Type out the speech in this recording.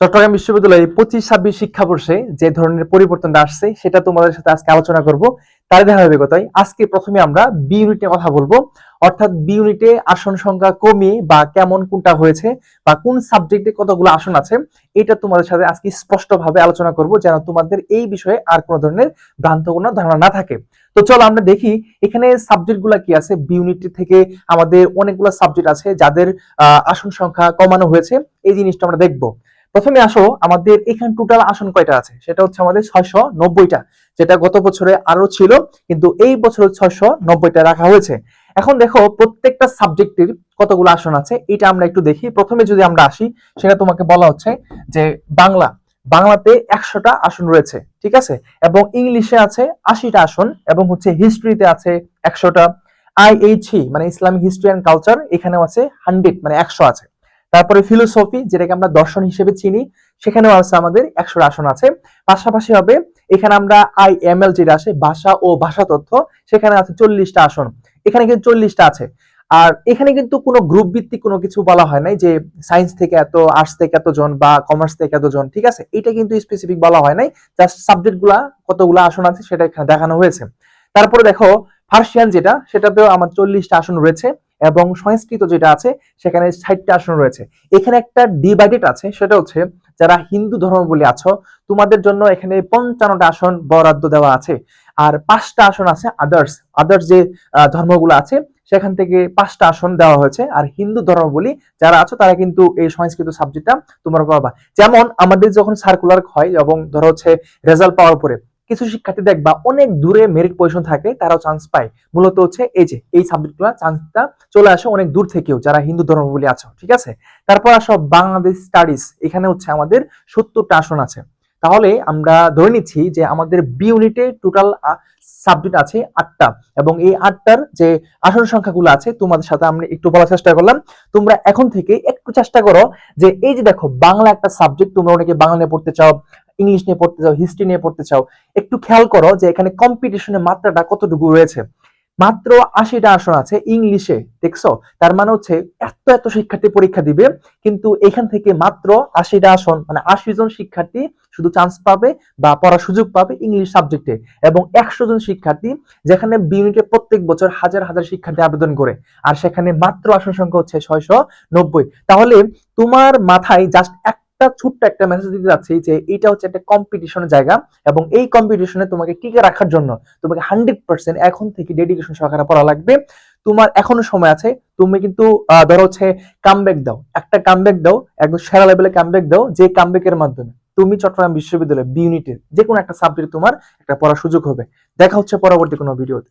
চট্টগ্রাম বিশ্ববিদ্যালয়ে পঁচিশ, ছাব্বিশ শিক্ষাবর্ষে যে ধরনের পরিবর্তনটা আসছে, সেটা তোমাদের সাথে আজকে আলোচনা করব। তার ধারাবাহিকতায় আজকে প্রথমে আমরা বি ইউনিটে কথা বলব। অর্থাৎ বি ইউনিটে আসন সংখ্যা কমিয়ে বা কেমন কোনটা হয়েছে বা কোন সাবজেক্টে কতগুলো আসন আছে, এটা তোমাদের সাথে আজকে স্পষ্টভাবে আলোচনা করব যেন তোমাদের এই বিষয়ে আর কোনো ধরনের ভ্রান্ত কোনো ধারণা না থাকে। তো চলো আমরা দেখি, এখানে সাবজেক্টগুলা কি আছে? বি ইউনিট থেকে আমাদের অনেকগুলো সাবজেক্ট আছে যাদের আসন সংখ্যা কমানো হয়েছে। এই জিনিসটা আমরা দেখব। প্রথমে আসো, আমাদের এখানে টোটাল আসন কয়টা আছে? সেটা হচ্ছে আমাদের ছয়শো নব্বইটা যেটা গত বছরে আরও ছিল, কিন্তু এই বছর ছয়শো নব্বইটা রাখা হয়েছে। এখন দেখো, প্রত্যেকটা সাবজেক্টের কতগুলো আসন আছে, এটা আমরা একটু দেখি। প্রথমে যদি আমরা আসি, সেটা তোমাকে বলা হচ্ছে যে বাংলা। বাংলাতে একশোটা আসন রয়েছে, ঠিক আছে? এবং ইংলিশে আছে আশিটা আসন, এবং হচ্ছে হিস্ট্রিতে আছে একশোটা। আইএইচি মানে ইসলামিক হিস্ট্রি অ্যান্ড কালচার, এখানেও আছে হান্ড্রেড মানে একশো আছে। তারপরে ফিলোসফি যেটাকে আমরা দর্শন হিসেবে চিনি, সেখানেও আছে আমাদের একশো আসন আছে। পাশাপাশি হবে, এখানে আমরা আই এম এল যেটা আসে ভাষা ও ভাষা তথ্য, সেখানে আছে চল্লিশটা আসন। এখানে কিন্তু চল্লিশটা আছে। আর এখানে কিন্তু কোনো গ্রুপ ভিত্তিক কোনো কিছু বলা হয় নাই যে সায়েন্স থেকে এত আর্টস থেকে এতজন বা কমার্স থেকে এতজন, ঠিক আছে? এটা কিন্তু স্পেসিফিক বলা হয় নাই। জাস্ট সাবজেক্টগুলা, কতগুলো আসন আছে সেটা এখানে দেখানো হয়েছে। তারপরে দেখো ফার্সিয়ান যেটা, সেটাতেও আমার চল্লিশটা আসন রয়েছে। এবং সংস্কৃত যেটা আছে, সেখানে ষাটটা আসন রয়েছে। এখানে একটা ডিভাইডেড আছে, সেটা হচ্ছে যারা হিন্দু ধর্ম ধর্মাবলী আছো, তোমাদের জন্য এখানে পঞ্চান্নটা আসন বরাদ্দ দেওয়া আছে। আর পাঁচটা আসন আছে আদার্স আদার্স যে ধর্মগুলো আছে, সেখান থেকে পাঁচটা আসন দেওয়া হয়েছে। আর হিন্দু ধর্মাবলী যারা আছো, তারা কিন্তু এই সংস্কৃত সাবজেক্টটা তোমরা পাবা। যেমন আমাদের যখন সার্কুলার হয় এবং ধরো হচ্ছে রেজাল্ট পাওয়ার পরে কিছু শিক্ষার্থী দেখবা অনেক দূরে মেরিট পজিশন থাকে, তারাও চান্স পায়। মূলত হচ্ছে এই যে, এই সাবজেক্টগুলো চান্সটা চলে আসে অনেক দূর থেকেও, যারা হিন্দু ধর্মাবলী আছো, ঠিক আছে? তারপর আসো বাংলাদেশ স্টাডিজ এখানে হচ্ছে আমাদের সত্তরটা আসন আছে। তাহলে আমরা ধরে নিচ্ছি যে আমাদের বি ইউনিটে টোটাল সাবজেক্ট আছে আটটা। এবং এই আটটার যে আসন সংখ্যাগুলো আছে, তোমাদের সাথে আমি একটু বলার চেষ্টা করলাম। তোমরা এখন থেকে একটু চেষ্টা করো যে, এই যে দেখো, বাংলা একটা সাবজেক্ট তোমরা অনেকে বাংলা নিয়ে পড়তে চাও ইংলিশ নিয়ে পড়তে চাও হিস্ট্রি নিয়ে পড়তে চাও, একটু খেয়াল করো যে এখানে কম্পিটিশনের মাত্রাটা কতটুকু রয়েছে। মাত্র আশিটা আসন আছে ইংলিশে দেখছ? তার মানে হচ্ছে এত এত শিক্ষার্থী পরীক্ষা দিবে, কিন্তু এখান থেকে মাত্র আশিটা আসন মানে আশি জন শিক্ষার্থী শুধু চান্স পাবে বা পড়ার সুযোগ পাবে ইংলিশ সাবজেক্টে এবং একশো জন শিক্ষার্থী যেখানে বিউনিটে প্রত্যেক বছর হাজার হাজার শিক্ষার্থী আবেদন করে, আর সেখানে মাত্র আসন সংখ্যা হচ্ছে ছয়শো নব্বই। তাহলে তোমার মাথায় জাস্ট একটা ছোট্ট একটা মেসেজ দিতে যাচ্ছি যে এটা হচ্ছে একটা কম্পিটিশনের জায়গা এবং এই কম্পিটিশনে তোমাকে টিকে রাখার জন্য তোমাকে হান্ড্রেড পার্সেন্ট এখন থেকে ডেডিকেশন সহকারে পড়া লাগবে। তোমার এখনও সময় আছে, তুমি কিন্তু ধরো হচ্ছে কামব্যাক দাও, একটা কামব্যাক দাও, একদম সেরা লেভেলে কামব্যাক দাও যে কামব্যাকের মাধ্যমে। তুমি চট্টগ্রাম বিশ্ববিদ্যালয় বি ইউনিটের যে কোনো একটা সাবজেক্ট তোমার একটা পড়ার সুযোগ হবে। দেখা হচ্ছে পরবর্তী কোনো ভিডিওতে